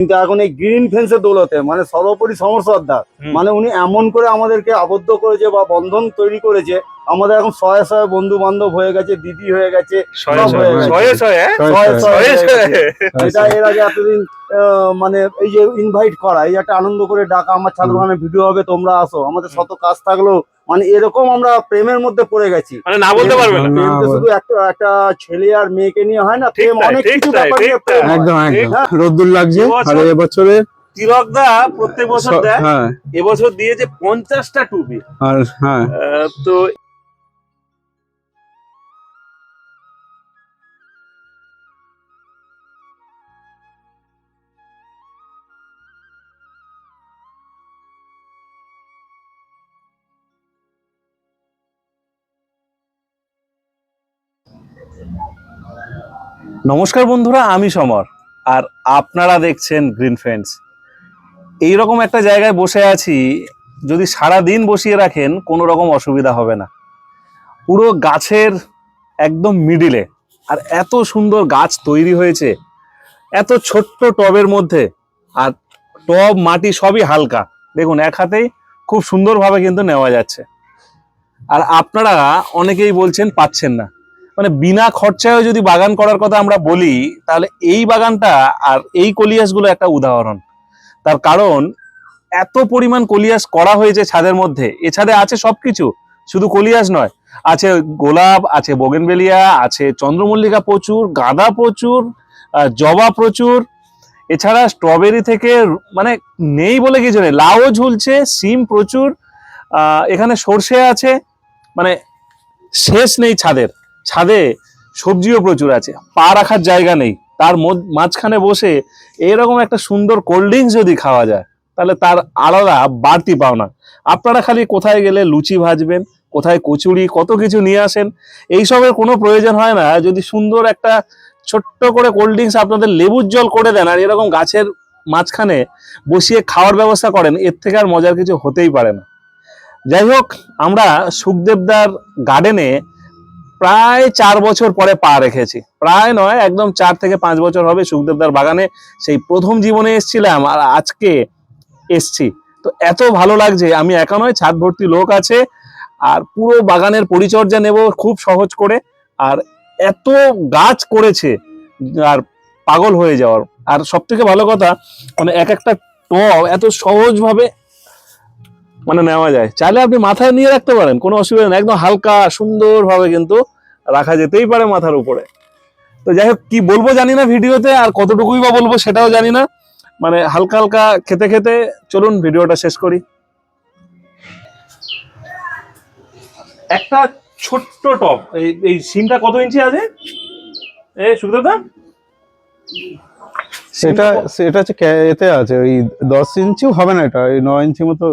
কিন্তু এখন এই গ্রিন ফেন্সের দৌলতে মানে সর্বোপরি সমস্যাদার হুম। মানে উনি এমন করে আমাদেরকে আবদ্ধ করেছে বা বন্ধন তৈরি করেছে আমাদের এখন শয়ে শয়ে বন্ধু বান্ধব হয়ে গেছে দিদি হয়ে গেছে। এটা এর আগে এতদিন আহ, মানে এই যে ইনভাইট করা এই একটা আনন্দ করে ডাকা আমার ছাত্রখানে ভিডিও হবে তোমরা আসো। আমাদের শত কাজ থাকলেও মানে এরকম আমরা প্রেমের মধ্যে পড়ে গেছি। মানে না বলতে পারবে না। না, প্রেম তো শুধু একটা একটা ছেলে আর মেয়েকে নিয়ে হয় না প্রেম অনেক কিছু ব্যাপার নিয়ে প্রেম একদম একদম। রোদ্দুর লাগছে এবছর- আর এবছরে। তিলক দা প্রত্যেক বছর দেয়। হ্যাঁ। এবছর দিয়েছে পঞ্চাশটা টুপি। আর হ্যাঁ। তো নমস্কার বন্ধুরা, আমি সমর, আর আপনারা দেখছেন গ্রিন ফ্রেন্ডস এইরকম একটা জায়গায় বসে আছি, যদি সারা দিন বসিয়ে রাখেন, কোনো রকম অসুবিধা হবে না। পুরো গাছের একদম মিডিলে আর এত সুন্দর গাছ তৈরি হয়েছে, এত ছোট্ট টবের মধ্যে, আর টব, মাটি সবই হালকা। দেখুন, এক হাতেই খুব সুন্দরভাবে কিন্তু নেওয়া যাচ্ছে। আর আপনারা অনেকেই বলছেন, পাচ্ছেন না। মানে বিনা খরচায় যদি বাগান করার কথা আমরা বলি, তাহলে এই বাগানটা আর এই কলিয়াসগুলো একটা উদাহরণ। তার কারণ, এত পরিমাণ কলিয়াস করা হয়েছে ছাদের মধ্যে। এ ছাদে আছে সবকিছু, শুধু কলিয়াস নয়। আছে গোলাপ, আছে বোগেনবেলিয়া, আছে চন্দ্রমল্লিকা প্রচুর, গাঁদা প্রচুর জবা প্রচুর। এছাড়া স্ট্রবেরি থেকে মানে নেই বলে কিছু নেই। লাউও ঝুলছে, সিম প্রচুর এখানে সর্ষে আছে মানে শেষ নেই ছাদের। ছাদে সবজিও প্রচুর আছে, পা রাখার জায়গা নেই। তার মাঝখানে বসে এরকম একটা সুন্দর কোল্ড ড্রিঙ্কস যদি খাওয়া যায়, তাহলে তার আলাদা বাড়তি পাওনা। আপনারা খালি কোথায় গেলে লুচি ভাজবেন, কোথায় কচুরি, কত কিছু নিয়ে আসেন, এইসবের কোনো প্রয়োজন হয় না। যদি সুন্দর একটা ছোট্ট করে কোল্ড ড্রিঙ্কস আপনাদের লেবুর জল করে দেন আর এরকম গাছের মাঝখানে বসিয়ে খাওয়ার ব্যবস্থা করেন, এর থেকে আর মজার কিছু হতেই পারে না। যাই হোক, আমরা সুখদেবদার গার্ডেনে প্রায় চার বছর পরে পা রেখেছি। প্রায় নয়, একদম চার থেকে পাঁচ বছর হবে সুখদেবদার বাগানে সেই প্রথম জীবনে এসেছিলাম আর আজকে এসছি। তো এত ভালো লাগছে, আমি একা নয়, ছাদ ভর্তি লোক আছে আর পুরো বাগানের পরিচর্যা নেব খুব সহজ করে আর এত গাছ করেছে আর পাগল হয়ে যাওয়ার। আর সব থেকে ভালো কথা মানে এক একটা টব এত সহজভাবে মানে নেওয়া যায়। চাইলে আপনি মাথায় নিয়ে রাখতে পারেন কোনো অসুবিধা নেই। একদম হালকা সুন্দরভাবে কিন্তু রাখা যেতেই পারে মাথার উপরে। তো যাই হোক কি বলব জানি না ভিডিওতে আর কতটুকুই বা বলব সেটাও জানি না। মানে হালকা হালকা খেতে খেতে চলুন ভিডিওটা শেষ করি। একটা ছোট্ট টপ এই এই সিমটা কত ইঞ্চি আছে? এ সুখদেবদা সেটা সেটা হচ্ছে এতে আছে ওই দশ ইঞ্চিও হবে না এটা ওই নয় ইঞ্চি মতো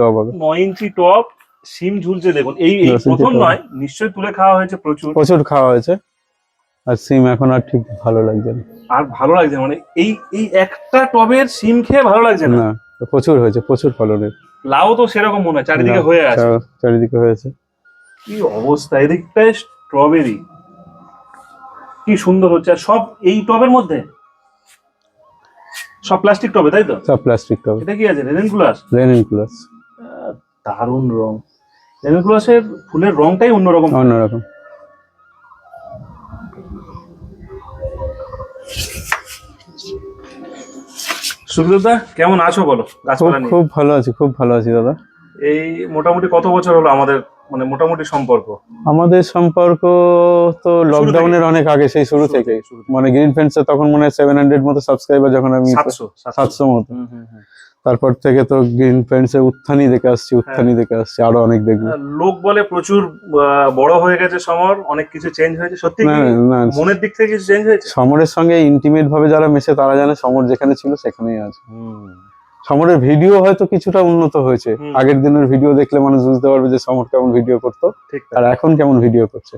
টব হবে। নয় ইঞ্চি টপ সিম ঝুলছে দেখুন। এই এই প্রথম নয় নিশ্চয়ই তুলে খাওয়া হয়েছে প্রচুর। প্রচুর খাওয়া হয়েছে। আর সিম এখন আর ঠিক ভালো লাগছে না। আর ভালো লাগছে। মানে এই এই একটা টবের সিম খেয়ে ভালো লাগছে না। প্রচুর হয়েছে প্রচুর ফলনের। লাউ তো সেরকম মনে হয় চারিদিকে হয়ে আছে। চারিদিকে হয়েছে। কি অবস্থা এদিকটায় স্ট্রবেরি কি সুন্দর হচ্ছে আর সব এই টবের মধ্যে? সব প্লাস্টিক টবে তাই তো? সব প্লাস্টিক টব। এটা কি আছে রেনেনকুলাস রেনিং প্লাস দারুণ রং। রেনেনকুলাসের ফুলের রংটাই অন্যরকম। অন্যরকম। সুখদেবদা কেমন আছো বলো? গাছপালা নিয়ে। খুব ভালো আছি খুব ভালো আছি দাদা। এই মোটামুটি কত বছর হলো আমাদের মানে মোটামুটি সম্পর্ক? আমাদের সম্পর্ক তো লকডাউনের অনেক আগে সেই শুরু থেকে। মানে গ্রিন ফ্রেন্ডসে তখন মনে হয় সেভেন হান্ড্রেড মতো সাবস্ক্রাইবার যখন আমি সাতশো সাতশো। মতো। তারপর থেকে তো গ্রিন ফ্রেন্ডস এ উত্থানি দেখে আসছি উত্থানি দেখে আসছি আরও অনেক দেখব। লোক বলে প্রচুর বড় হয়ে গেছে সমর অনেক কিছু চেঞ্জ হয়েছে। সত্যি কি মনের দিক থেকে কিছু চেঞ্জ হয়েছে? সমরের সঙ্গে ইন্টিমেট ভাবে যারা মেশে তারা জানে সমর যেখানে ছিল সেখানেই আছে। সমরের ভিডিও হয়তো কিছুটা উন্নত হয়েছে। আগের দিনের ভিডিও দেখলে মানুষ বুঝতে পারবে যে সমর কেমন ভিডিও করতো আর এখন কেমন ভিডিও করছে।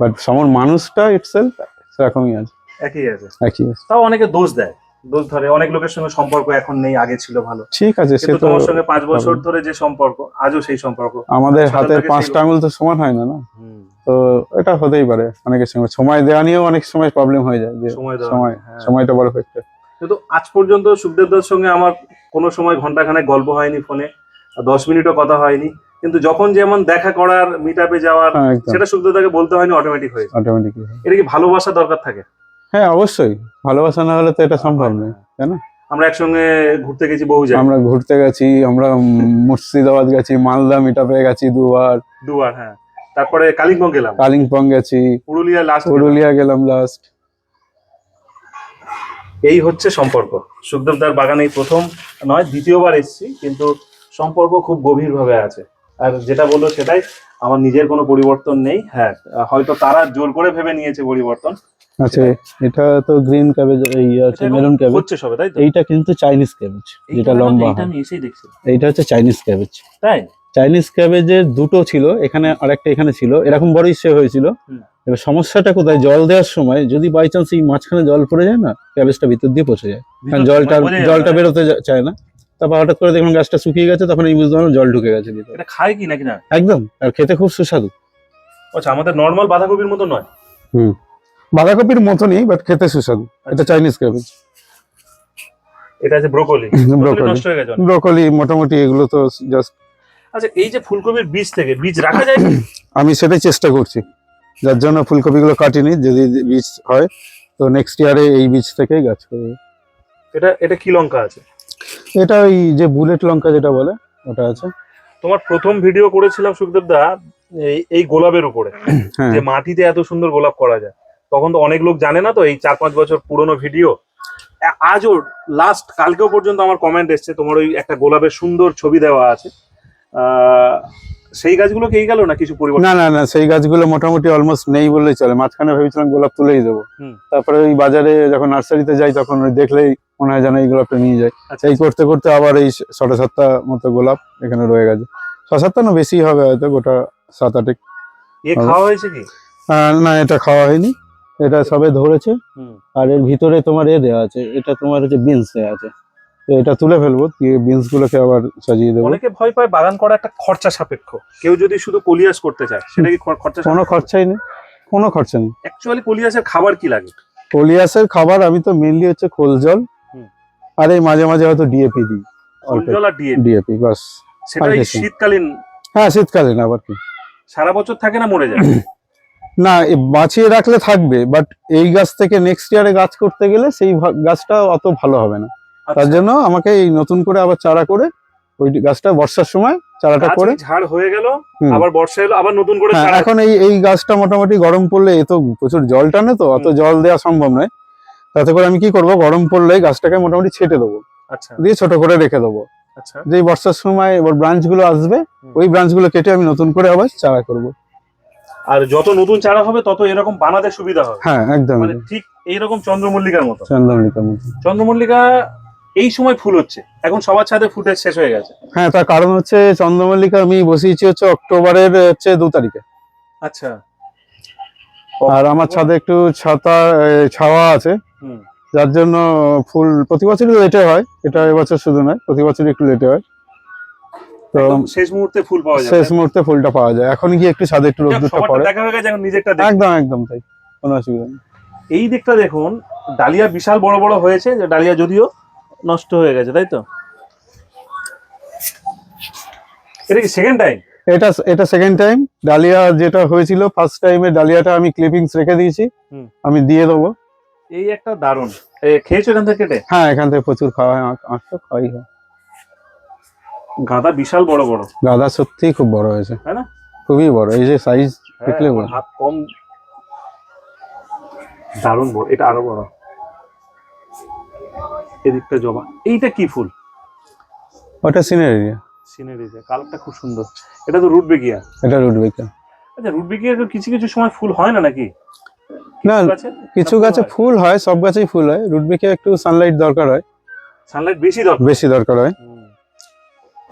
বাট সমর মানুষটা ইটসেলফ সেরকমই আছে। একই আছে। একই আছে। তাও অনেকে দোষ দেয়। দোষ ধরে। অনেক লোকের সঙ্গে সম্পর্ক এখন নেই আগে ছিল ভালো। ঠিক আছে সে তো তোমার সঙ্গে পাঁচ বছর ধরে যে সম্পর্ক আজও সেই সম্পর্ক। আমাদের হাতের পাঁচটা আঙুল তো সমান হয় না না? তো এটা হতেই পারে অনেকের সঙ্গে। সময় দেওয়া নিয়েও অনেক সময় প্রবলেম হয়ে যায় যে সময় হ্যাঁ। সময়টা বড় ফ্যাক্টর কিন্তু আজ পর্যন্ত সুখদেবদার সঙ্গে আমার কোনো সময় ঘন্টাখানেক গল্প হয়নি ফোনে দশ মিনিটও কথা হয়নি। কিন্তু যখন যেমন দেখা করার মিট আপে যাওয়ার হ্যাঁ সেটা সুখদেবদাকে বলতে হয়নি অটোমেটিক হয়েছে অটোমেটিকলি এটা কি ভালোবাসা দরকার থাকে? হ্যাঁ অবশ্যই। ভালোবাসা না হলে তো এটা সম্ভব নয় তাই না? আমরা একসঙ্গে ঘুরতে গেছি বহু জায়গায়। আমরা ঘুরতে গেছি আমরা মুর্শিদাবাদ গেছি মালদা মিটাপে গেছি দুবার। দুবার হ্যাঁ। তারপরে কালিম্পং গেলাম। কালিম্পং গেছি। পুরুলিয়া লাস্ট পুরুলিয়া গেলাম লাস্ট এই হচ্ছে সম্পর্ক। সুখদেবদার বাগানে প্রথম নয় দ্বিতীয়বার এসেছি কিন্তু সম্পর্ক খুব গভীরভাবে আছে। আর যেটা বলল সেটাই আমার নিজের কোনো পরিবর্তন নেই। হ্যাঁ হয়তো তারা জোর করে ভেবে নিয়েছে পরিবর্তন। আচ্ছা এটা তো গ্রিন ক্যাবেজ এই আছে মেরুন ক্যাবেজ। হচ্ছে সবে তাই তো? এইটা কিন্তু চাইনিজ ক্যাবেজ যেটা লম্বা এটা আমি এসেই দেখছি এইটা হচ্ছে চাইনিজ ক্যাবেজ। তাই? চাইনিজ ক্যাবেজের দুটো ছিল এখানে আরেকটা এখানে ছিল। এরকম বড়ই সে হয়েছিল। এবার সমস্যাটা কোথায়? জল দেওয়ার সময় যদি বাই চান্স এই মাঝখানে জল পড়ে যায় না ক্যাবেজটা ভিতর দিয়ে পচে যায়। কারণ জলটা জলটা বেরোতে চায় না। তারপর হঠাৎ করে দেখলাম গাছটা শুকিয়ে গেছে তখন এই বুঝতে পারলাম জল ঢুকে গেছে ভিতরে। এটা খায় কি নাকি না? একদম আর খেতে খুব সুস্বাদু। আচ্ছা আমাদের নর্মাল বাঁধাকপির মতো নয়। হুম। বাঁধাকপির মতনই বাট খেতে সুস্বাদু। এটা চাইনিজ ক্যাবেজ এটা আছে ব্রোকলি ব্রোকলি নষ্ট হয়ে গেছে ব্রোকলি মোটামুটি এগুলো তো জাস্ট আচ্ছা এই যে ফুলকপির বীজ থেকে বীজ রাখা যায় আমি সেটাই চেষ্টা করছি। যার জন্য ফুলকপিগুলো কাটিনি যদি বীজ হয় তো নেক্সট ইয়ারে এই বীজ থেকেই গাছ করবে। এটা এটা কি লঙ্কা আছে? এটা ওই যে বুলেট লঙ্কা যেটা বলে ওটা আছে। তোমার প্রথম ভিডিও করেছিলাম সুখদেব দা এই গোলাপের উপরে। হ্যাঁ। যে মাটিতে এত সুন্দর গোলাপ করা যায়। তখন তো অনেক লোক জানে না তো এই চার পাঁচ বছর পুরনো ভিডিও আজও লাস্ট কালকেও পর্যন্ত আমার কমেন্ট এসছে তোমার ওই একটা গোলাপের সুন্দর ছবি দেওয়া আছে। আহ, সেই গাছগুলো কি গেল না কিছু পরিবর্তন? না না না সেই গাছগুলো মোটামুটি অলমোস্ট নেই বললেই চলে। মাঝখানে ভেবেছিলাম গোলাপ তুলেই দেবো। তারপরে ওই বাজারে যখন নার্সারিতে যাই তখন ওই দেখলেই মনে হয় যেন এই গোলাপটা নিয়ে যায় আচ্ছা এই করতে করতে আবার এই ছটা সাতটা মতো গোলাপ এখানে রয়ে গেছে। ছ সাতটা না বেশি হবে হয়তো গোটা সাত আটেক খাওয়া হয়েছে কি? না এটা খাওয়া হয়নি। এটা সবে ধরেছে। আর এর ভিতরে তোমার এ দেওয়া আছে এটা তোমার হচ্ছে বিনস দেওয়া আছে। তো এটা তুলে ফেলব দিয়ে বিনস গুলোকে আবার সাজিয়ে দেবো। অনেকে ভয় পায় বাগান করা একটা খরচা সাপেক্ষ। কেউ যদি শুধু কলিয়াস করতে চায় সেটা কি খর- খরচা কোনো খরচাই নেই কোনো খরচা নেই। অ্যাকচুয়ালি কলিয়াসের খাবার কি লাগে? কলিয়াসের খাবার আমি তো মেনলি হচ্ছে খোল জল। আর এই মাঝে মাঝে হয়তো ডিএপি দিই ডিএপি বাস। শীতকালীন? হ্যাঁ শীতকালীন আবার কি। সারা বছর থাকে না মরে যায়? না বাঁচিয়ে রাখলে থাকবে বাট এই গাছ থেকে নেক্সট ইয়ারে গাছ করতে গেলে সেই গাছটা অত ভালো হবে না। তার আচ্ছা, জন্য আমাকে এই নতুন করে আবার চারা করে ওই গাছটা বর্ষার সময় চারাটা করে। ঝাড় হয়ে গেল আবার বর্ষা এলো আবার নতুন করে হ্যাঁ এখন এই এই গাছটা মোটামুটি গরম পড়লে এ তো প্রচুর জল টানে তো অত জল দেওয়া সম্ভব নয়। তাতে করে আমি কি করব? গরম পড়লে গাছটাকে মোটামুটি ছেটে দেবো। আচ্ছা। দিয়ে ছোট করে রেখে দেবো। আচ্ছা। যেই বর্ষার সময় এবার ব্রাঞ্চগুলো আসবে ওই ব্রাঞ্চগুলো কেটে আমি নতুন করে আবার চারা করব। আর যত নতুন চারা হবে তত এরকম বানাতে সুবিধা হবে। হ্যাঁ একদম। মানে ঠিক এইরকম চন্দ্রমল্লিকার মতো। চন্দ্রমল্লিকার মতো। চন্দ্রমল্লিকা এই সময় ফুল হচ্ছে। এখন সবার ছাদে ফুটে শেষ হয়ে গেছে। হ্যাঁ তার কারণ হচ্ছে চন্দ্রমল্লিকা আমি বসিয়েছি হচ্ছে অক্টোবরের হচ্ছে দু তারিখে। আচ্ছা। আর আমার ছাদে একটু ছাতা ছাওয়া আছে। যার জন্য ফুল প্রতি বছরই লেটে হয় এটা এবছর শুধু নয় প্রতি বছরই একটু লেটে হয়। তো শেষ মুহূর্তে ফুল পাওয়া যাবে। শেষ মুহূর্তে ফুলটা পাওয়া যায়। এখন গিয়ে একটু ছাদে একটু রোদ্দুরটা পড়ে। দেখা হয়ে গেছে এখন নিজেরটা একদম একদম তাই কোনো অসুবিধা নেই। এই দিকটা দেখুন ডালিয়া বিশাল বড় বড় হয়েছে যে ডালিয়া যদিও নষ্ট হয়ে গেছে তাই তো? এটা কি সেকেন্ড টাইম এটা এটা সেকেন্ড টাইম ডালিয়া যেটা হয়েছিল ফার্স্ট টাইমে ডালিয়াটা আমি ক্লিপিংস রেখে দিয়েছি। আমি দিয়ে দেবো। এই একটা দারুণ। এ, খেয়েছো এখান থেকে কেটে? হ্যাঁ এখান থেকে প্রচুর খাওয়া হয় আখ তো খাওয়াই হয়। গাঁদা বিশাল বড় বড়। গাদা সত্যিই খুব বড় হয়েছে। তাই না? খুবই বড় এই যে সাইজ হ্যাঁ, দেখলে আমার বলো। হাত কম। দারুণ বড় এটা আরও বড়। এদিকটা জবা। এইটা কি ফুল? ওটা সিনারি সিনারি কালারটা খুব সুন্দর। এটা তো রুট বেগিয়া। এটা রুট বেকার আচ্ছা রুট বেগিয়া কিছু কিছু সময় ফুল হয় না নাকি? না কিছু গাছে? ফুল হয়? সব গাছেই ফুল হয়। রুট বেকে একটু সানলাইট দরকার হয়। সানলাইট বেশি দরকার? বেশি দরকার হয়।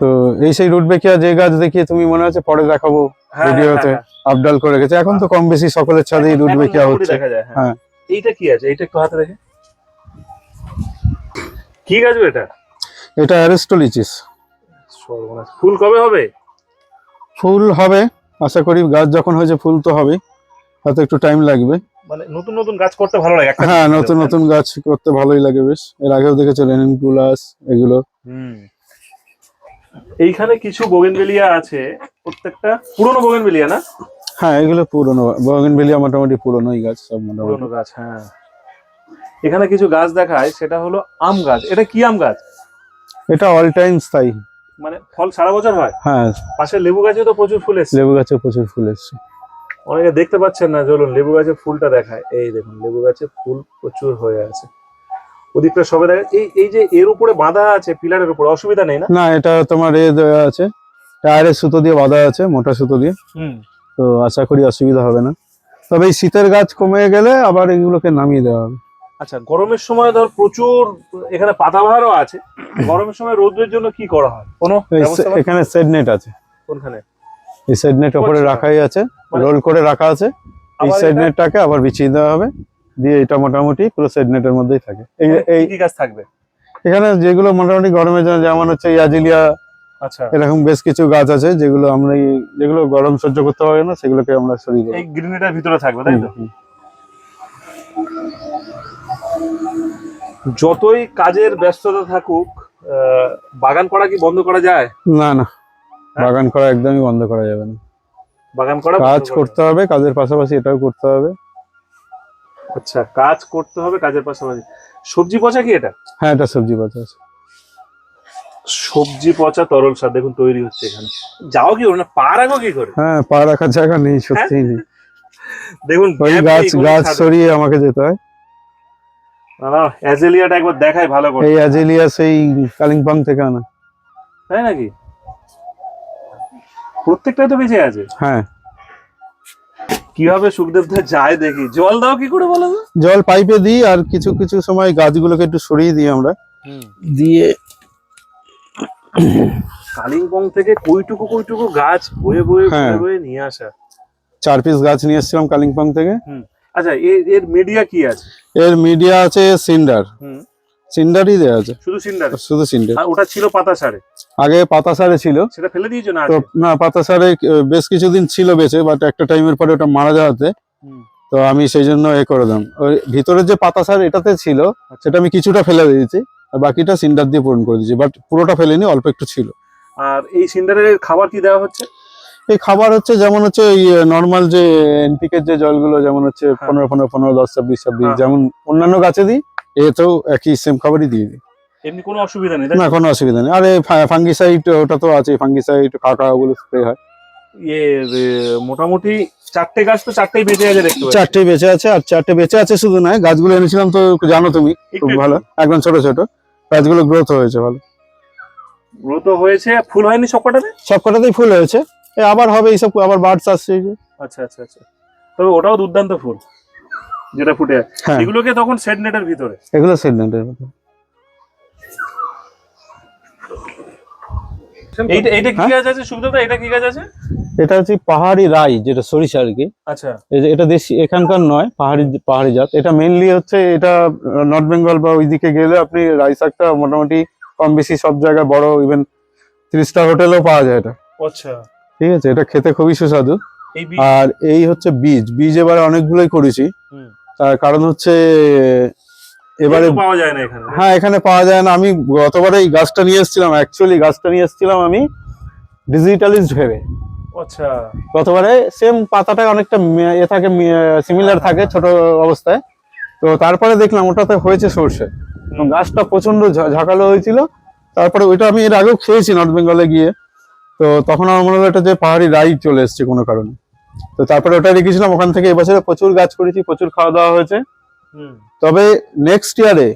তো এই সেই রুট বেকিয়া যে গাছ দেখিয়ে তুমি মনে হচ্ছে পরে দেখাবো হ্যাঁ, ভিডিওতে হ্যাঁ, আপডাল করে গেছে এখন তো কম বেশি সকলের হ্যাঁ। ছাদেই রুট এখন হচ্ছে। হ্যাঁ। হ্যাঁ। এইটা কি আছে? এইটা একটু হাতে দেখে। কি গাছ এটা? এটা অ্যারিস্টোলিচিস। ফুল কবে হবে? ফুল হবে। আশা করি গাছ যখন হয়েছে ফুল তো হবে হয়তো একটু টাইম লাগবে। মানে নতুন নতুন গাছ করতে ভালো লাগে হ্যাঁ নতুন নতুন গাছ করতে ভালোই লাগে বেশ। এর আগেও দেখেছ রেনিনকুলাস এগুলো। হুম। এইখানে কিছু বোগেনভেলিয়া আছে প্রত্যেকটা পুরনো বোগেনভেলিয়া না? হ্যাঁ এগুলো পুরোনো। বগেনভেলিয়া মোটামুটি পুরোনোই গাছ সব মোটামুটি। পুরনো গাছ হ্যাঁ। এখানে কিছু গাছ দেখায় সেটা হলো আম গাছ। এটা কি আম গাছ? এটা অল টাইম স্থায়ী। মানে ফল সারা বছর হয়? হ্যাঁ। পাশে লেবু গাছে তো প্রচুর ফুল এসছে। লেবু গাছে প্রচুর ফুল এসছে। অনেকে দেখতে পাচ্ছেন না চলুন লেবু গাছে ফুলটা দেখায়। এই দেখুন লেবু গাছে ফুল প্রচুর হয়ে আছে। ওদিকটা সবে দেখা এই এই যে এর উপরে বাঁধা আছে পিলারের উপরে অসুবিধা নেই না? না এটা তোমার এ দেওয়া আছে। টায়ারের সুতো দিয়ে বাঁধা আছে মোটা সুতো দিয়ে। হুম। তো আশা করি অসুবিধা হবে না। তবে এই শীতের গাছ কমে গেলে আবার এগুলোকে নামিয়ে দেওয়া হবে। আচ্ছা গরমের সময় ধর প্রচুর এখানে পাতাবাহারও আছে। গরমের সময় রোদের জন্য কি করা হয়? কোনো এখানে সেড নেট আছে। কোনখানে? এই সেড নেট ওপরে। রাখাই আছে মানে- রোল করে রাখা আছে। এই এটা- নেটটাকে আবার বিছিয়ে দেওয়া হবে। দিয়ে এটা মোটামুটি পুরো সেড নেটের মধ্যেই থাকে। এই মানে এই কি গাছ থাকবে? এখানে যেগুলো মোটামুটি গরমের জন্য যেমন হচ্ছে ইয়াজিলিয়া আচ্ছা। এরকম বেশ কিছু গাছ আছে যেগুলো আমরা যেগুলো গরম সহ্য করতে পারে না সেগুলোকে আমরা সরিয়ে দেবো। এই গ্রিনেটার ভিতরে থাকবে তাই তো। যতই কাজের ব্যস্ততা থাকুক আহ, বাগান করা কি বন্ধ করা যায়? না না। বাগান করা একদমই বন্ধ করা যাবে না। বাগান করা কাজ করতে হবে কাজের পাশাপাশি এটাও করতে হবে। আচ্ছা কাজ করতে হবে কাজের পাশাপাশি। সবজি পচা কি এটা? হ্যাঁ এটা সবজি পচা আছে। সবজি পচা তরল সার দেখুন তৈরি হচ্ছে এখানে। যাও কি না পা রাখো কি করে? হ্যাঁ পা রাখার জায়গা নেই সত্যিই নেই। দেখুন ওই গাছ গাছ। সরিয়ে আমাকে যেতে হয়। না, অ্যাজেলিয়াটা একবার দেখাই ভালো করে। এই অ্যাজেলিয়া সেই কালিম্পং থেকে আনা। তাই নাকি? প্রত্যেকটাই তো বেঁচে আছে। হ্যাঁ। কীভাবে সুখদেব দা যায় দেখি? জল দাও কি করে বলো তো? জল পাইপে দিই আর কিছু কিছু সময় গাছগুলোকে একটু সরিয়ে দিই আমরা। দিয়ে কালিম্পং থেকে কইটুকু কইটুকু গাছ বয়ে বয়ে হ্যাঁ। বয়ে বয়ে নিয়ে আসা। চার পিস গাছ নিয়ে এসেছিলাম কালিম্পং থেকে। আচ্ছা এর এর মিডিয়া কি আছে? এর মিডিয়া আছে সিন্ডার। হুম। সিন্ডারই দেওয়া আছে। শুধু সিন্ডার? শুধু সিন্ডার। ওটা ছিল পাতা সারে? আগে পাতা সারে ছিল। সেটা ফেলে দিয়েছ না না পাতা সারে বেশ কিছুদিন ছিল বেঁচে বাট একটা টাইমের পরে ওটা মারা যাওয়াতে। তো আমি সেই জন্য এ করে দিলাম। ওই ভিতরে যে পাতা সার এটাতে ছিল সেটা আমি কিছুটা ফেলে দিয়েছি আর বাকিটা সিন্ডার দিয়ে পূরণ করে দিয়েছি বাট পুরোটা ফেলেনি অল্প একটু ছিল। আর এই সিন্ডারের খাবার কি দেওয়া হচ্ছে? এই খাবার হচ্ছে যেমন হচ্ছে ওই নর্মাল যে এনপিকে যে জলগুলো যেমন হচ্ছে হ্যাঁ। পনেরো পনেরো পনেরো দশ ছাব্বিশ ছাব্বিশ হ্যাঁ। যেমন অন্যান্য গাছে দিই এতেও একই সেম খাবারই দিয়ে দিই। এমনি কোনো অসুবিধা নেই না কোনো অসুবিধা নেই। আর ফাঙ্গিসাইড ওটা তো আছে ফাঙ্গিসাইড কাকা ওগুলো স্প্রে হয়। ইয়ে মোটামুটি চারটে গাছ তো চারটেই বেঁচে আছে দেখতে পাচ্ছি। চারটে বেঁচে আছে আর চারটে বেঁচে আছে শুধু নয় গাছগুলো এনেছিলাম তো জানো তুমি খুব ভালো। একদম ছোট ছোট। গাছগুলো গ্রোথ হয়েছে ভালো। গ্রোথ হয়েছে ফুল হয়নি সবকটাতে? সব কটাতেই ফুল হয়েছে। আবার হবে এইসব আবার বার্ডস আসছে। আচ্ছা আচ্ছা আচ্ছা। তবে ওটাও দুর্দান্ত ফুল। যেটা ফুটে আছে। হ্যাঁ। এগুলোকে তখন সেট নেটের ভিতরে। এগুলো সিডনেন্টের মতো এইটা এইটা কি হ্যাঁ? গাছ আছে সুবিধা এটা কি গাছ আছে? এটা হচ্ছে পাহাড়ি রাই যেটা সরিষা আর কি। আচ্ছা। এটা দেশি এখানকার নয় পাহাড়ি পাহাড়ি জাত। এটা মেইনলি হচ্ছে এটা নর্থ বেঙ্গল বা ওইদিকে গেলে আপনি রাই শাকটা মোটামুটি কম বেশি সব জায়গায় বড় ইভেন থ্রি স্টার হোটেলেও পাওয়া যায় এটা। আচ্ছা। ঠিক আছে? এটা খেতে খুবই সুস্বাদু। আর এই হচ্ছে বীজ। বীজ এবারে অনেকগুলোই করেছি। হুম। তার কারণ হচ্ছে এবারে পাওয়া যায় না এখানে। হ্যাঁ এখানে পাওয়া যায় না। আমি গতবারে এই গাছটা নিয়ে এসেছিলাম অ্যাকচুয়ালি গাছটা নিয়ে এসেছিলাম আমি ডিজিটালিস্ট ভেবে। আচ্ছা। গতবারে সেম পাতাটা অনেকটা এ থাকে সিমিলার থাকে ছোট অবস্থায়। তো তারপরে দেখলাম ওটাতে হয়েছে সর্ষে। গাছটা প্রচণ্ড ঝাঁকালো হয়েছিল। তারপরে ওইটা আমি এর আগেও খেয়েছি নর্থ বেঙ্গলে গিয়ে। তো তখন আমার মনে হলো এটা যে পাহাড়ি রাইড চলে এসছে কোনো কারণে। তো তারপরে ওটা রেখেছিলাম ওখান থেকে এবছরে প্রচুর গাছ করেছি প্রচুর খাওয়া দাওয়া হয়েছে। তবে নেক্সট ইয়ারে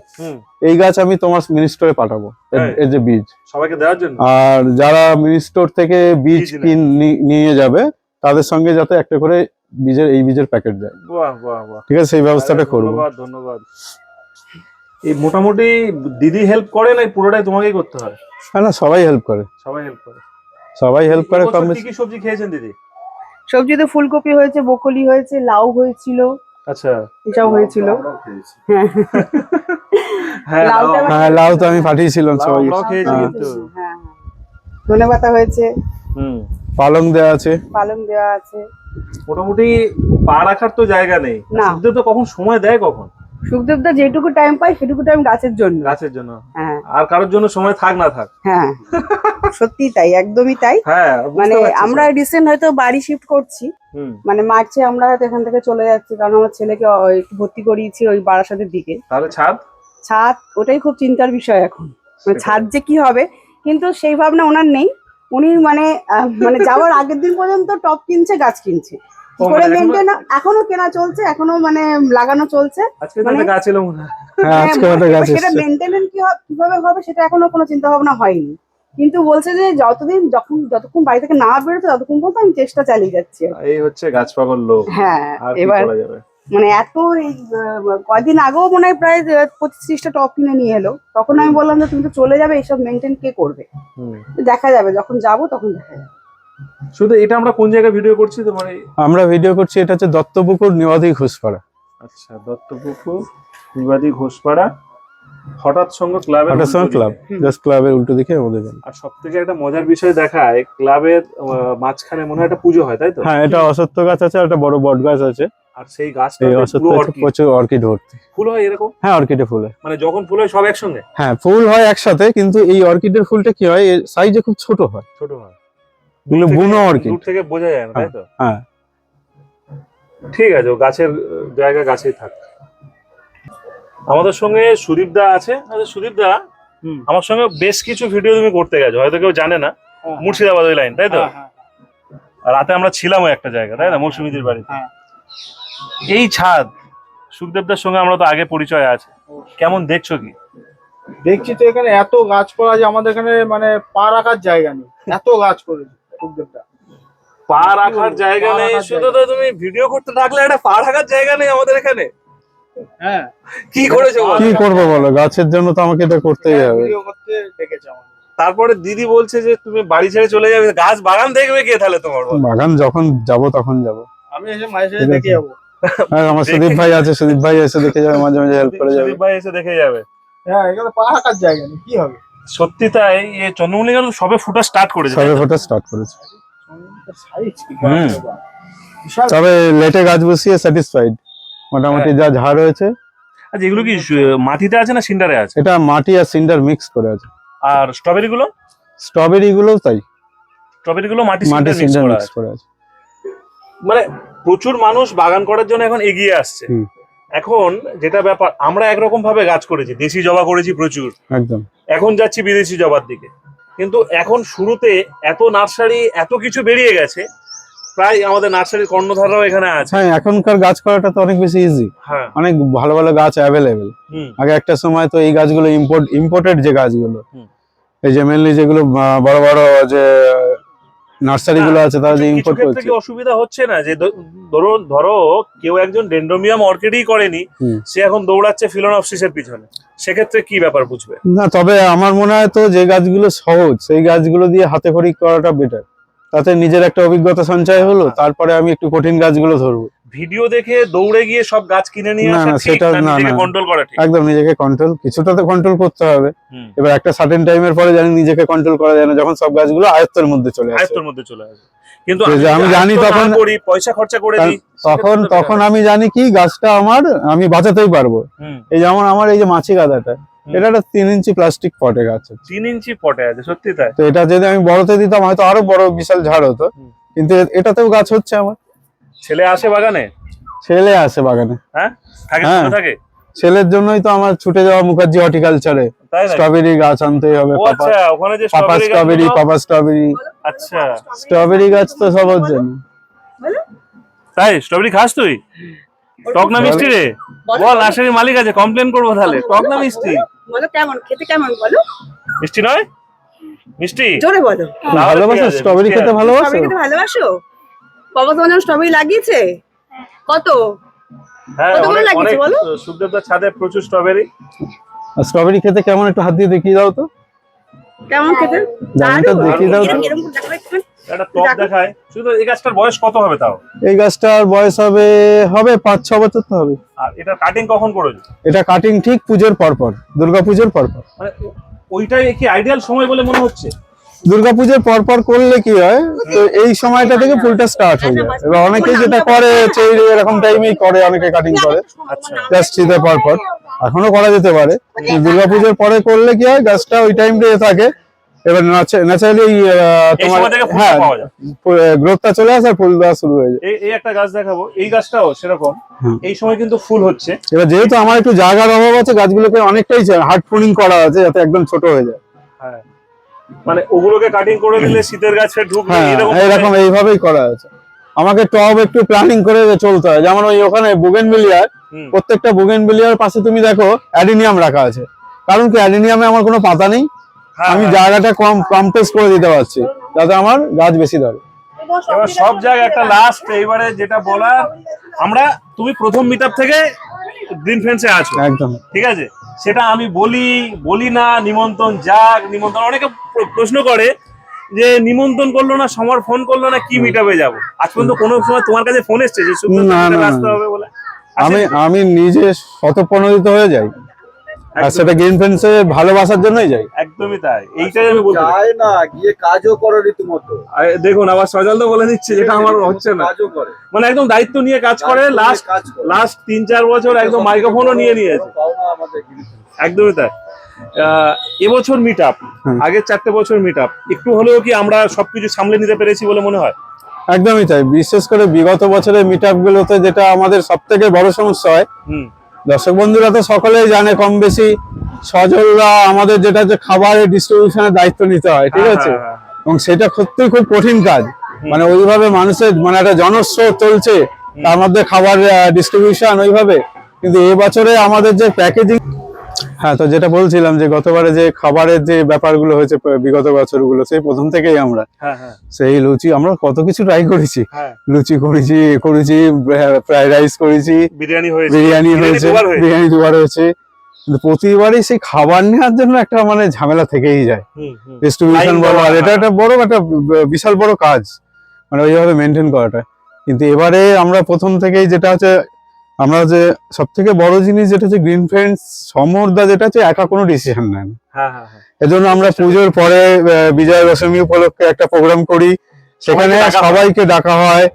এই গাছ আমি তোমার মিনি স্টোরে পাঠাবো এর- হ্যাঁ। যে বীজ। সবাইকে দেওয়ার জন্য? আর যারা মিনি স্টোর থেকে বীজ কিন নিয়ে যাবে তাদের সঙ্গে যাতে একটা করে বীজের এই বীজের প্যাকেট দেয় বাহ বাহ বাহ। ঠিক আছে সেই ব্যবস্থাটা করব। ধন্যবাদ ধন্যবাদ। এই মোটামুটি দিদি হেল্প করে না পুরোটাই তোমাকেই করতে হয়? না সবাই হেল্প করে। সবাই হেল্প করে। সবাই হেল্প করে কম কি বেশি কি সবজি খেয়েছেন দিদি? সবজিতে ফুলকপি হয়েছে বকলি হয়েছে লাউ হয়েছিল। আচ্ছা। এটাও হয়েছিল। হ্যাঁ। লাউ- হ্যাঁ লাউ তো আমি পাঠিয়েছিলাম সবাই খেয়েছি হ্যাঁ। কিন্তু। হ্যাঁ ধনে পাতা হয়েছে। হুম। পালং দেওয়া আছে। পালং দেওয়া আছে। মোটামুটি পা রাখার তো জায়গা নেই। না। তো কখন সময় দেয় কখন? সুখদেবদা যেটুকু টাইম পায় সেটুকু টাইম গাছের জন্য। গাছের জন্য। হ্যাঁ। আর কারোর জন্য সময় থাক না থাক। হ্যাঁ। সত্যি তাই একদমই তাই। হ্যাঁ মানে আমরা রিসেন্ট হয়তো বাড়ি শিফট করছি। মানে মার্চে আমরা হয়তো এখান থেকে চলে যাচ্ছি কারণ আমার ছেলেকে একটু ভর্তি করিয়েছি ওই বারাসাতের দিকে। তাহলে ছাদ? ছাদ ওটাই খুব চিন্তার বিষয় এখন। মানে ছাদ যে কি হবে কিন্তু সেই ভাবনা ওনার নেই। উনি মানে মানে যাওয়ার আগের দিন পর্যন্ত টপ কিনছে গাছ কিনছে। করে এখনো- মেনটেন এখনও কেনা চলছে এখনও মানে লাগানো চলছে। আজকে তো মানে- গাছ এলো মনে হয়। হ্যাঁ আজকে গাছ সেটা এসছে। কীভাবে হবে সেটা এখনও কোনো চিন্তা ভাবনা হয়নি। কিন্তু বলছে যে যতদিন যখন যতক্ষণ বাড়ি থেকে না বেরোচ্ছে ততক্ষণ পর্যন্ত আমি চেষ্টা চালিয়ে যাচ্ছি। এই হচ্ছে গাছ পাগল লোক হ্যাঁ এবার মানে এত কয়দিন আগেও মনে হয় প্রায় পঁচিশ ত্রিশটা টপ কিনে নিয়ে এলো। তখন আমি বললাম যে তুমি তো চলে যাবে এইসব মেনটেন কে করবে? দেখা যাবে যখন যাব তখন দেখা যাবে। শুধু এটা আমরা কোন জায়গায় ভিডিও করছি? তোমার এই আমরা ভিডিও করছি এটা হচ্ছে দত্তপুকুর নিবাধী ঘুষপাড়া। আচ্ছা দত্তপুকুর বিবাদী ঘোষপাড়া। হঠাৎ সঙ্গ হঠাৎ ক্লাব জাস্ট ক্লাবের উল্টো দিকে আমাদের বাড়ি। আর একটা মজার বিষয় দেখায় ক্লাবের মাঝখানে মনে হয় একটা পুজো হয় তাই তো? হ্যাঁ এটা অসত্য গাছ আছে আর একটা বড় বট গাছ আছে। আর সেই গাছটা পুরো অর্কিড প্রচুর অর্কিড ভর্তি। ফুল হয় এরকম? হ্যাঁ অর্কিডে ফুল হয়। মানে যখন ফুল হয় সব একসঙ্গে? হ্যাঁ ফুল হয় একসাথে কিন্তু এই অর্কিডের ফুলটা কি হয়? সাইজে খুব ছোট হয়। ছোট হয়। এগুলো বুনো অর্কিড দূর থেকে বোঝা যায় না তাই তো? হ্যাঁ। ঠিক আছে ও গাছের জায়গা গাছেই থাক। আমাদের সঙ্গে সুদীপ দা আছে। আচ্ছা সুদীপ দা আমার সঙ্গে বেশ কিছু ভিডিও তুমি করতে গেছো। হয়তো কেউ জানে না হ্যাঁ, মুর্শিদাবাদ ওই লাইন তাই তো? হ্যাঁ, রাতে আমরা ছিলাম ওই একটা জায়গা তাই না? মৌসুমীদের বাড়িতে। হ্যাঁ। এই ছাদ সুখদেবদার সঙ্গে আমরা তো আগে পরিচয় আছে। কেমন দেখছ কি? দেখছি তো এখানে এত গাছপালা যে আমাদের এখানে মানে পা রাখার জায়গা নেই। এত গাছ করেছে সুখদেবটা পা রাখার জায়গা নেই। শুধু তো তুমি ভিডিও করতে থাকলে একটা পা রাখার জায়গা নেই আমাদের এখানে। হ্যাঁ। কি করেছ কি করব বলো? গাছের জন্য তো আমাকে এটা করতেই হবে। ভিডিও করতে ডেকেছে আমাকে। তারপরে দিদি বলছে যে তুমি বাড়ি ছেড়ে চলে যাবে। গাছ বাগান দেখবে কে তাহলে তোমার বাগান যখন যাব তখন যাব। আমি এসে মাঝে আছে। দেখে যাব। আর আমার সুদীপ ভাই আছে সুদীপ ভাই এসে দেখে যাবে মাঝে মাঝে হেল্প করে যাবে। সুদীপ ভাই এসে দেখে যাবে। হ্যাঁ এখানে পা রাখার জায়গা নেই কি হবে? সত্যি তাই এই চন্দ্রমল্লিকা সবে ফুটা স্টার্ট করেছে সবে? ফোটা স্টার্ট করেছে। হুম। তবে লেটে গাছ বসিয়ে স্যাটিসফাইড মোটামুটি যা ঝাড় হয়েছে। আচ্ছা এগুলো কি মাটিতে আছে না সিন্ডারে আছে? এটা মাটি আর সিন্ডার মিক্স করে আছে। আর স্ট্রবেরি গুলো স্ট্রবেরি গুলোও তাই। স্ট্রবেরি গুলো মাটি মাটি সিন্ডার মিক্স করা আছে। করে আছে। মানে প্রচুর মানুষ বাগান করার জন্য এখন এগিয়ে আসছে। হুম। এখন যেটা ব্যাপার আমরা একরকম ভাবে গাছ করেছি দেশি জবা করেছি প্রচুর। একদম। এখন যাচ্ছি বিদেশি জবার দিকে। কিন্তু এখন শুরুতে এত নার্সারি এত কিছু বেরিয়ে গেছে প্রায় আমাদের নার্সারির কর্ণধাররাও এখানে আছে। হ্যাঁ এখনকার গাছ করাটা তো অনেক বেশি ইজি হ্যাঁ। অনেক ভালো ভালো গাছ অ্যাভেলেবেল আগে একটা সময় তো এই গাছগুলো ইম্পোর্ট ইম্পোর্টেড যে গাছগুলো এই যে মেনলি যেগুলো বড় বড় যে নার্সারি গুলো আছে তারা যে ইম্পোর্ট করছে। কি অসুবিধা হচ্ছে না যে ধরো ধরো কেউ একজন ডেন্ড্রোমিয়াম অর্কিডই করেনি সে এখন দৌড়াচ্ছে ফিলোনপসিসের পিছনে। সেক্ষেত্রে কি ব্যাপার বুঝবে? না তবে আমার মনে হয় তো যে গাছগুলো সহজ সেই গাছগুলো দিয়ে হাতে খড়ি করাটা বেটার তাতে নিজের একটা অভিজ্ঞতা সঞ্চয় হলো হ্যাঁ। তারপরে আমি একটু কঠিন গাছগুলো ধরবো। ভিডিও দেখে দৌড়ে গিয়ে সব গাছ কিনে নিয়ে আসা সেটা না না, কন্ট্রোল করা ঠিক? একদম নিজেকে কন্ট্রোল কিছুটা তো কন্ট্রোল করতে হবে। এবার একটা সার্টেন টাইমের পরে জানি নিজেকে কন্ট্রোল করা যায় না যখন সব গাছগুলো আয়ত্তের মধ্যে চলে আসে। আয়ত্তের মধ্যে চলে আসে। কিন্তু আমি জানি তখন- করি পয়সা খরচা করে দিই তখন তখন আমি জানি কি গাছটা আমার আমি বাঁচাতেই পারব। এই যেমন আমার এই যে মাছি গাঁদাটা। এটা একটা তিন ইঞ্চি প্লাস্টিক পটে গাছ আছে। তিন ইঞ্চি পটে আছে সত্যি তাই? তো এটা যদি আমি বড়তে দিতাম হয়তো আরও বড় বিশাল ঝাড় হতো। কিন্তু এটাতেও গাছ হচ্ছে আমার। ছেলে আসে বাগানে? ছেলে আসে বাগানে। হ্যাঁ? থাকে হ্যাঁ। ছেলের জন্যই তো আমার ছুটে যাওয়া মুখার্জি হর্টিকালচারে। স্ট্রবেরি গাছ আনতেই হবে পাপা আচ্ছা ওখানে যে papa strawberry strawberry papa strawberry. আচ্ছা। স্ট্রবেরি গাছ তো সবার জন্য। তাই স্ট্রবেরি খাস তুই? টক না মিষ্টি রে? বল। নার্সারির মালিক আছে কমপ্লেন করব তাহলে। টক না মিষ্টি? বলো কেমন খেতে কেমন বলো? মিষ্টি নয়? মিষ্টি? জোরে বলো। ভালোবাসো স্ট্রবেরি খেতে ভালোবাসো? স্ট্রবেরি খেতে ভালোবাসো? বাবা তোমার জন্য স্ট্রবেরি লাগিয়েছে? কত? হ্যাঁ অনেক? সুখদেবদার ছাদে প্রচুর স্ট্রবেরি। স্ট্রবেরি খেতে কেমন একটু হাত দিয়ে দেখিয়ে দাও তো। কেমন খেতে? জানি তো। দেখিয়ে দাও তো। একটু। দেখো। দেখায়। শুধু এই গাছটার বয়স কত হবে তাও? এই গাছটার বয়স হবে হবে পাঁচ ছ বছর তো হবে আর এটা কাটিং কখন করেছ? এটা কাটিং ঠিক পুজোর পর পর দুর্গা পুজোর পর পর মানে ওইটাই কি আইডিয়াল সময় বলে মনে হচ্ছে? দুর্গাপুজোর পর পর করলে কি হয় তো এই সময়টা থেকে ফুলটা স্টার্ট হয়ে যায়। এবার অনেকেই যেটা করে এই এরকম টাইমেই করে অনেকে কাটিং করে। আচ্ছা। জাস্ট শীতের পর পর এখনও করা যেতে পারে। কিন্তু দুর্গাপুজোর পরে করলে কি হয় গাছটা ওই টাইমটাই থাকে। এবার ন্যাচারালি তোমার হ্যাঁ গ্রোথটা চলে আসে আর ফুল দেওয়া শুরু হয়ে যায়। এই একটা গাছ দেখাবো। এই গাছটাও সেরকম। এই সময় কিন্তু ফুল হচ্ছে। এবার যেহেতু আমার একটু জায়গার অভাব আছে গাছগুলোকে অনেকটাই হার্ড প্রুনিং করা আছে যাতে একদম ছোট হয়ে যায়। হ্যাঁ। মানে ওগুলোকে কাটিং করে দিলে শীতের গাছ ঢুকবে হ্যাঁ এরকম এইভাবেই করা আছে। আমাকে টব একটু প্ল্যানিং করে চলতে হয়। যেমন ওই ওখানে বুগেন বিলিয়ার প্রত্যেকটা বুগেন বিলিয়ার পাশে তুমি দেখো অ্যাডিনিয়াম রাখা আছে। কারণ কি অ্যাডিনিয়ামে আমার কোনো পাতা নেই। হ্যাঁ, আমি হ্যাঁ। জায়গাটা কম কম্প্রেস করে দিতে পারছি যাতে আমার গাছ বেশি ধরে। এবার সব জায়গায় একটা লাস্ট এইবারে যেটা বলা আমরা তুমি প্রথম মিট থেকে গ্রিন ফেন্সে আছো। একদম। ঠিক আছে? সেটা আমি বলি বলি না নিমন্ত্রণ যাক নিমন্ত্রণ। অনেকে প্রশ্ন করে যে নিমন্ত্রণ করল না সমর ফোন করল না কি মিটাবে যাব? আজ পর্যন্ত কোনো সময় তোমার কাছে ফোন এসছে যে আসতে হবে বলে? আমি আমি নিজে শতপ্রণোদিত হয়ে যাই। আর সেটা গ্রিন ফেন্সে ভালোবাসার জন্যই যাই একদমই তাই এইটাই আমি বলতে চাই। না গিয়ে কাজও করে রীতিমতো। দেখুন আবার সজল তো বলে দিচ্ছে যেটা আমার হচ্ছে না। কাজও করে। মানে একদম দায়িত্ব নিয়ে কাজ করে লাস্ট লাস্ট তিন চার বছর একদম মাইক্রোফোনও নিয়ে নিয়েছে। একদমই তাই। আহ, এবছর মিট আপ। আগের চারটে বছর মিট আপ একটু হলেও কি আমরা সবকিছু সামলে নিতে পেরেছি বলে মনে হয়? একদমই তাই। বিশেষ করে বিগত বছরের মিট গুলোতে যেটা আমাদের সব থেকে বড় সমস্যা হয় হুম। দর্শক বন্ধুরা তো সকলেই জানে কম বেশি সজলরা আমাদের যেটা যে খাবারের ডিস্ট্রিবিউশনের দায়িত্ব নিতে হয় ঠিক হ্যাঁ, আছে? হ্যাঁ, হ্যাঁ। এবং সেটা সত্যি খুব কঠিন কাজ। মানে ওইভাবে মানুষের মানে একটা জনস্রোত চলছে তার মধ্যে খাবার ডিস্ট্রিবিউশন ওইভাবে। কিন্তু এবছরে আমাদের যে প্যাকেজিং হ্যাঁ তো যেটা বলছিলাম যে গতবারে যে খাবারের যে ব্যাপারগুলো হয়েছে বিগত বছরগুলো সেই প্রথম থেকেই আমরা। হ্যাঁ হ্যাঁ। সেই লুচি আমরা কত কিছু ট্রাই করেছি। হ্যাঁ। লুচি করেছি করেছি ফ্রাইড রাইস করেছি বিরিয়ানি হয়েছে। বিরিয়ানি হয়েছে দুবার হয়েছে। বিরিয়ানি দুবার হয়েছে। প্রতিবারই সেই খাবার নেওয়ার জন্য একটা মানে ঝামেলা থেকেই যায়। ডিস্ট্রিবিউশন বলো আর এটা। একটা বড় একটা বিশাল বড় কাজ। মানে ওইভাবে মেনটেন করাটা। কিন্তু এবারে আমরা প্রথম থেকেই যেটা হচ্ছে আমরা যে সব থেকে বড় জিনিস যেটা হচ্ছে গ্রিন ফ্রেন্ডস সমরদা যেটা হচ্ছে একা কোনো ডিসিশন নেন হ্যাঁ হ্যাঁ হ্যাঁ। এজন্য আমরা পুজোর পরে বিজয়া দশমী উপলক্ষে একটা প্রোগ্রাম করি। সেখানে সবাইকে ডাকা হয়।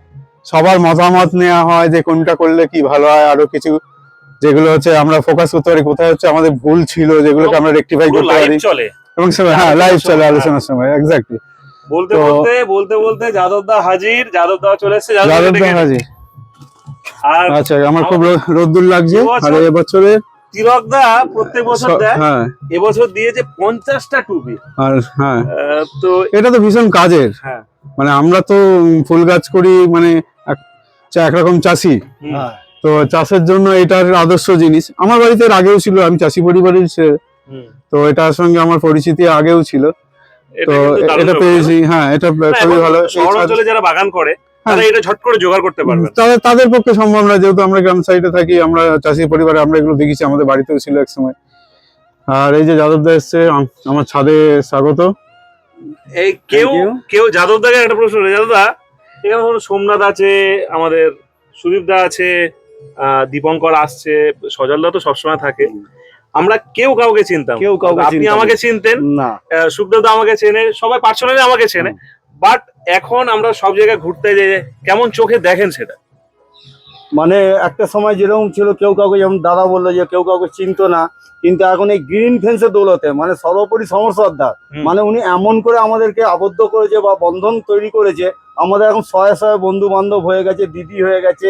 সবার মতামত নেওয়া হয় যে কোনটা করলে কি ভালো হয় আরও কিছু যেগুলো হচ্ছে আমরা ফোকাস করতে পারি। কোথায় হচ্ছে আমাদের ভুল ছিল যেগুলোকে আমরা রেকটিফাই করতে পারি। এবং হ্যাঁ লাইভ চলে। আলোচনার সময় এক্স্যাক্টলি বলতে বলতে বলতে বলতে যাদব দা হাজির যাদব দা চলে এসেছে যাদব নিন। হাজির। আর আচ্ছা আমার খুব রোদ্দুর লাগছে আর এবছরে তিলক দা প্রত্যেক বছর দেয় হ্যাঁ। এবছর দিয়েছে পঞ্চাশটা টুপি। আর হ্যাঁ। তো এটা তো ভীষণ কাজের। হ্যাঁ। মানে আমরা তো ফুল গাছ করি মানে একরকম চাষি। হ্যাঁ। তো চাষের জন্য এটার আদর্শ জিনিস। আমার বাড়িতে আগেও ছিল আমি চাষি পরিবারের। তো এটার সঙ্গে আমার পরিচিতি আগেও ছিল। তো এটা পেয়েছি হ্যাঁ এটা খুবই ভালো। যারা বাগান করে তারা এটা ঝট করে জোগাড় করতে পারবে তাদের তাদের পক্ষে সম্ভব না যেহেতু আমরা গ্রাম সাইডে থাকি আমরা চাষি পরিবারে আমরা এগুলো দেখেছি আমাদের বাড়িতেও ছিল এক সময়। আর এই যে যাদবদা এসছে আমার ছাদে স্বাগত। এই কেউ কেউ যাদব দাকে একটা প্রশ্ন করে যাদব দা এখানে ধরুন সোমনাথ আছে আমাদের সুদীপ দা আছে আহ, দীপঙ্কর আসছে সজল দা তো সবসময় থাকে। আমরা কেউ কাউকে চিনতাম কেউ কাউকে আপনি আমাকে চিনতেন না। আহ, সুখদেব দা আমাকে চেনে সবাই পার্সোনালি আমাকে চেনে। বাট এখন আমরা সব জায়গায় ঘুরতে যাই কেমন চোখে দেখেন সেটা? মানে একটা সময় যেরকম ছিল, কেউ কাউকে যেমন দাদা বলল যে, কেউ কাউকে চিনতো না। কিন্তু এখন এই গ্রিন ফেন্সের দৌলতে মানে সর্বোপরি হুম। মানে উনি এমন করে আমাদেরকে আবদ্ধ করেছে বা বন্ধন তৈরি করেছে আমাদের এখন শয়ে শয়ে বন্ধু বান্ধব হয়ে গেছে দিদি হয়ে গেছে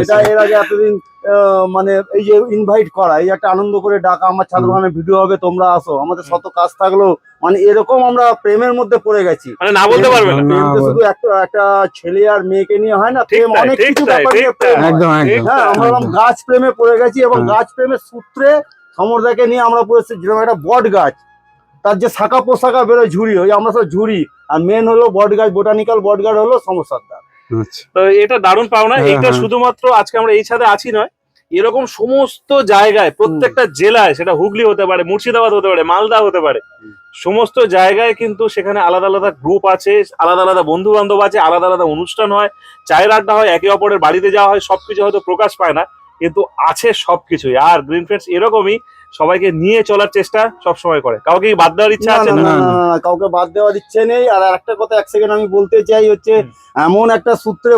এটা এর আগে এতদিন মানে এই যে ইনভাইট করা এই একটা আনন্দ করে ডাকা আমার ছাত্রখানে ভিডিও হবে তোমরা আসো আমাদের শত কাজ থাকলেও মানে এরকম আমরা প্রেমের মধ্যে পড়ে গেছি। মানে না বলতে পারবে না। না, প্রেম তো শুধু একটা একটা ছেলে আর মেয়েকে নিয়ে হয় না প্রেম অনেক কিছু ব্যাপার নিয়ে প্রেম একদম একদম। হ্যাঁ আমরা গাছ প্রেমে পড়ে গেছি এবং হ্যাঁ। গাছ প্রেমের সূত্রে সমরদাকে নিয়ে আমরা পড়েছি যেরকম একটা বট গাছ তার যে শাখা পোশাকা বেরোয় ঝুড়ি ওই আমরা সব ঝুড়ি। আর মেন হলো বট গাছ বোটানিক্যাল বট গাছ হলো সমস্যাটা আচ্ছা। তো এটা দারুণ পাওনা এটা হ্যাঁ। শুধুমাত্র আজকে আমরা এই ছাদে আছি নয় এরকম সমস্ত জায়গায় প্রত্যেকটা জেলায় সেটা হুগলি হতে পারে মুর্শিদাবাদ হতে পারে মালদা হতে পারে সমস্ত জায়গায় কিন্তু সেখানে আলাদা আলাদা গ্রুপ আছে আলাদা আলাদা বন্ধু বান্ধব আছে আলাদা আলাদা অনুষ্ঠান হয় চায়ের আড্ডা হয় একে অপরের বাড়িতে যাওয়া হয় সবকিছু হয়তো প্রকাশ পায় না। কিন্তু আছে সবকিছুই। আর গ্রিন ফ্রেন্ডস এরকমই সবাইকে নিয়ে চলার চেষ্টা সব সময় করে। কাউকে বাদ দেওয়ার ইচ্ছা আছে? না, কাউকে বাদ দেওয়ার ইচ্ছে নেই। আর একটা কথা এক সেকেন্ড আমি বলতে চাই হচ্ছে এমন একটা সূত্রে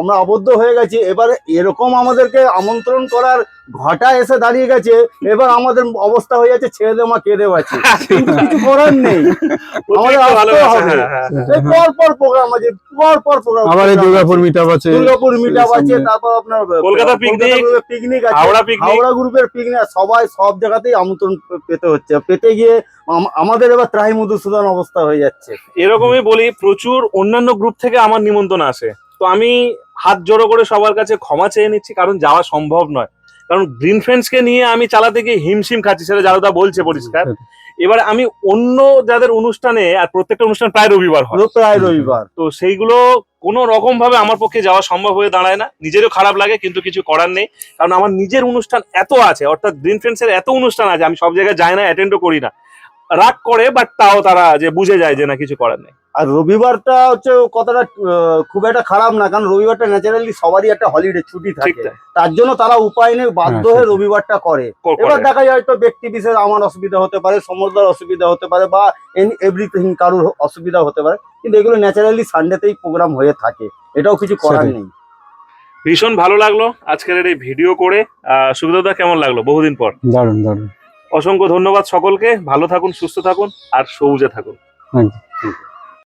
আমরা আবদ্ধ হয়ে গেছি। এবার এরকম আমাদেরকে আমন্ত্রণ করার ঘটা এসে দাঁড়িয়ে গেছে এবার আমাদের অবস্থা হয়ে যাচ্ছে ছেড়ে দে মা কেঁদে বাঁচি। কিন্তু কিছু করার নেই। আমাদের আসতে হবে। হ্যাঁ, হ্যাঁ। পর পর প্রোগ্রাম আছে পর পর প্রোগ্রাম আবার এই দুর্গাপুর মিটাপ আছে দুর্গাপুর মিটাপ আছে তারপর আপনার কলকাতা picnic, পিকনিক আছে হাওড়া গ্রুপের পিকনিক সবাই সব জায়গাতেই আমন্ত্রণ পেতে হচ্ছে। পেতে গিয়ে আম- আমাদের এবার ত্রাহি মধুসূদন অবস্থা হয়ে যাচ্ছে। এরকমই বলি, প্রচুর অন্যান্য গ্রুপ থেকে আমার নিমন্ত্রণ আসে। তো আমি হাত জোড়ো করে সবার কাছে ক্ষমা চেয়ে নিচ্ছি, কারণ যাওয়া সম্ভব নয়। কারণ গ্রিন ফ্রেন্ডসকে নিয়ে আমি চালাতে গিয়ে হিমশিম খাচ্ছি সেটা যারা বলছে পরিষ্কার। এবার আমি অন্য যাদের অনুষ্ঠানে আর প্রত্যেকটা অনুষ্ঠান প্রায় রবিবার হয়। প্রায় রবিবার। তো সেইগুলো কোনো রকম ভাবে আমার পক্ষে যাওয়া সম্ভব হয়ে দাঁড়ায় না। নিজেরও খারাপ লাগে কিন্তু কিছু করার নেই। কারণ আমার নিজের অনুষ্ঠান এত আছে অর্থাৎ গ্রিন ফ্রেন্ডস এর এত অনুষ্ঠান আছে আমি সব জায়গায় যাই না অ্যাটেন্ডও করি না। রাগ করে বাট তাও তারা যে বুঝে যায় যে না কিছু করার নেই। আর রবিবারটা হচ্ছে কথাটা আহ, খুব একটা খারাপ না কারণ রবিবারটা ন্যাচারালি সবারই একটা হলিডে ছুটি থাকে। তার জন্য তারা উপায় নেই বাধ্য হ্যাঁ, হয়ে রবিবারটা করে। এবার দেখা যায় তো ব্যক্তি বিশেষ আমার অসুবিধা হতে পারে সমুদ্রের অসুবিধা হতে পারে বা এভরিথিং কারোর অসুবিধা হতে পারে কিন্তু এগুলো ন্যাচারালি সানডেতেই প্রোগ্রাম হয়ে থাকে। এটাও কিছু করার নেই। ভীষণ ভালো লাগল আজকের এই ভিডিও করে। আহ সুবিধা কেমন লাগল? বহুদিন পর। দারুণ দারুণ। অসংখ্য ধন্যবাদ সকলকে। ভালো থাকুন সুস্থ থাকুন আর সবুজে থাকুন। একদম।